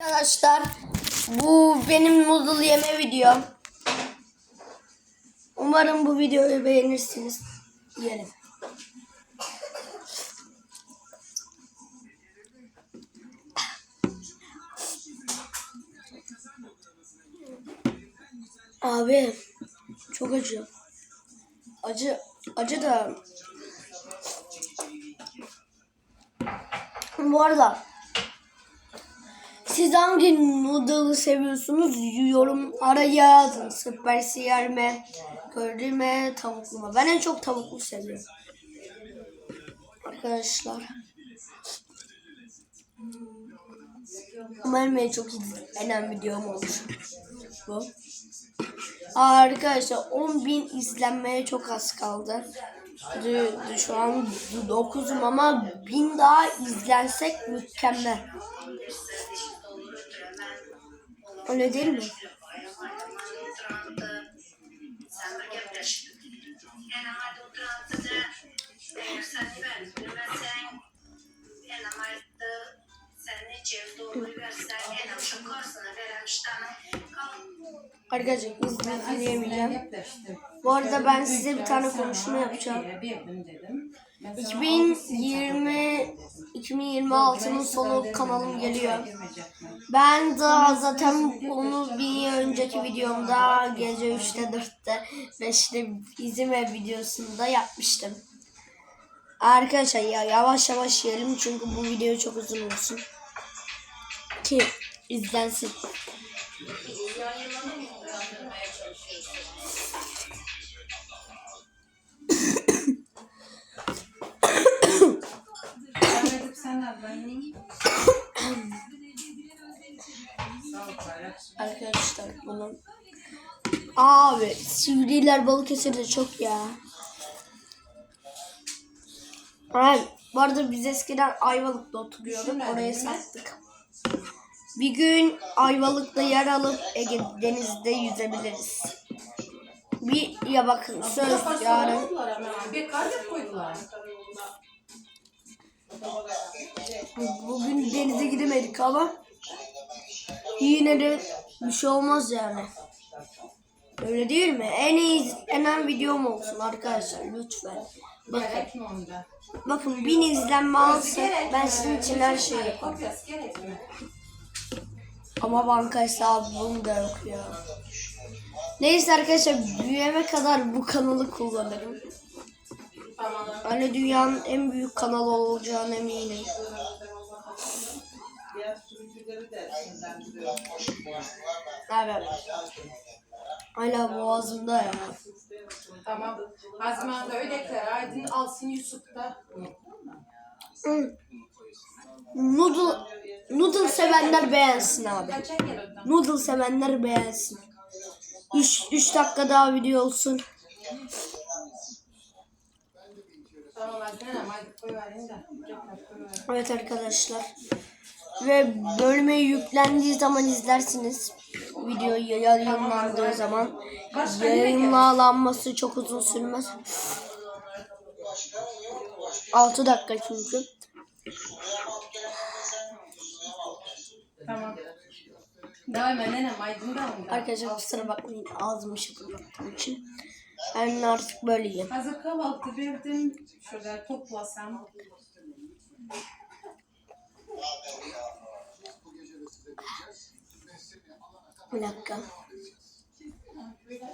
Arkadaşlar bu benim noodle yeme videom. Umarım bu videoyu beğenirsiniz. Yiyelim. Abi çok acı. Acı acı da bu arada siz hangi noodle'ı seviyorsunuz? Yorumlara yazın. Süpersiyer mi? Köri mi? Tavuklu mu? Ben en çok tavuklu seviyorum. Arkadaşlar. Umarım en çok izlenen videom olur. Bu. Arkadaşlar 10.000 izlenmeye çok az kaldı. Şu an 9'um ama 1000 daha izlensek mükemmel. Öyle değil mi? Arkadaşlar izleyemeyeceğim. Bu arada ben size bir tane konuşma yapacağım. 2020 2026'nın sonu kanalım geliyor. Ben daha zaten onu bir önceki videomda gece 3'te 4'te 5'te izime videosunda yapmıştım. Arkadaşlar ya yavaş yavaş yiyelim çünkü bu video çok uzun olsun. Ki izlensin. Arkadaşlar bunun Abi sivriler Balıkesir'de çok ya. Ay, bu arada biz eskiden Ayvalık'ta oturuyorduk. Oraya sattık. Bir gün Ayvalık'ta yer alıp Ege denizde yüzebiliriz. Bir ya bakın söz yarın Bir kardeş koydular. bugün denize gidemedik ama yine de bir şey olmaz yani. Öyle değil mi? En iyi izlenen videom olsun arkadaşlar lütfen. Bakın, bakın bin izlenme alsın ben sizin için her şeyi yaparım. Ama banka hesabım da yok ya. Neyse arkadaşlar büyüyeme kadar bu kanalı kullanırım. Hani dünyanın en büyük kanalı olacağına eminim. Evet. Hala boğazımda ya. Tamam. Azman da öyle ki Aydın alsın Yusuf da. Hı. Noodle, noodle sevenler beğensin abi. Noodle sevenler beğensin. 3 3 dakika daha video olsun. Evet arkadaşlar. Ve bölüme yüklendiği zaman izlersiniz. Video yayınlandığı zaman. Yayınlanması çok uzun sürmez. 6 dakika çünkü. Tamam. Devam edelim. Arkadaşlar kusura bakmayın ağzımı şapırdattığım için. Ben artık böyleyim. Hazır kahvaltı verdim. Şöyle toplasam. Bir dakika.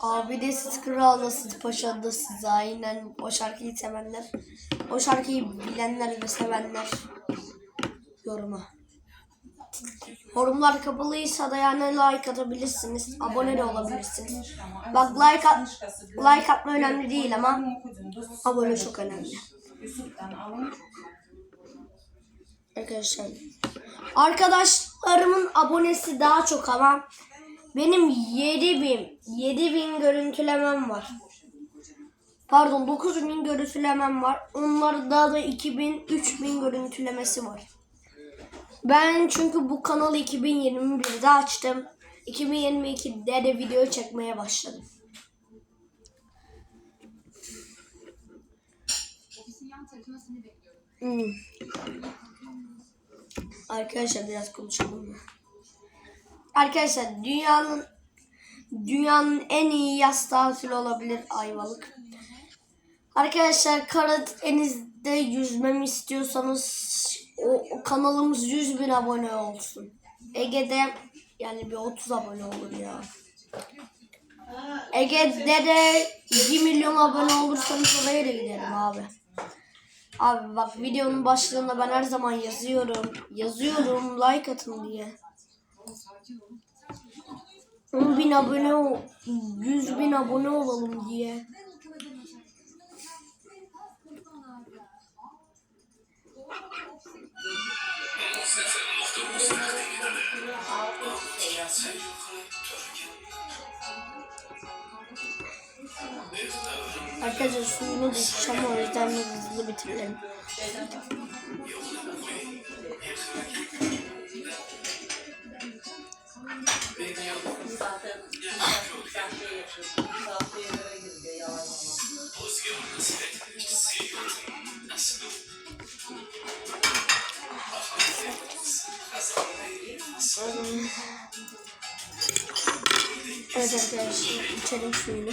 Abi de siz kral da siz paşa da siz aynen o şarkıyı sevenler. O şarkıyı bilenler ve sevenler yoruma. Yorumlar kapalıysa da yani like atabilirsiniz. Abone de olabilirsiniz. Bak like at, like atma önemli değil ama abone çok önemli. Arkadaşlar. Arkadaşlarımın abonesi daha çok ama benim 7000 7000 görüntülemem var. Pardon 9000 görüntülemem var. Onlarda da 2000 3000 görüntülemesi var. Ben çünkü bu kanalı 2021'de açtım. 2022'de de video çekmeye başladım. Hmm. Arkadaşlar biraz konuşalım mı? Arkadaşlar dünyanın dünyanın en iyi yaz tatili olabilir Ayvalık. Arkadaşlar Karadeniz'de yüzmemi istiyorsanız o, o kanalımız 100 bin abone olsun. Ege'de yani bir 30 abone olur ya. Ege'de de 2 milyon abone olursanız oraya da giderim abi. Abi bak videonun başlığında ben her zaman yazıyorum. Yazıyorum like atın diye. 10 bin abone ol, 100 bin abone olalım diye. Arkadaşlar suyunu da içeceğim o yüzden de hızlı bitirelim. Evet arkadaşlar içelim suyunu.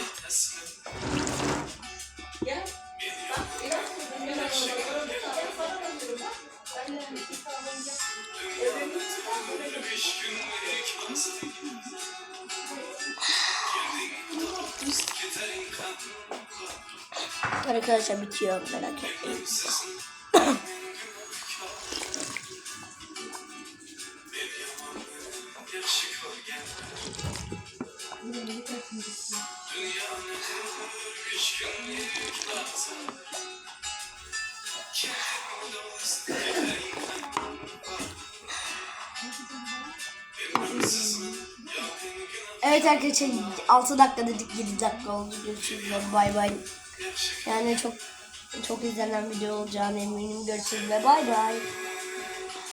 Arkadaşlar bitiyor merak etmeyin. Evet arkadaşlar 6 dakika dedik 7 dakika oldu. Görüşürüz bay bay. Yani çok çok izlenen video olacağını eminim. Görüşürüz ve bay bay.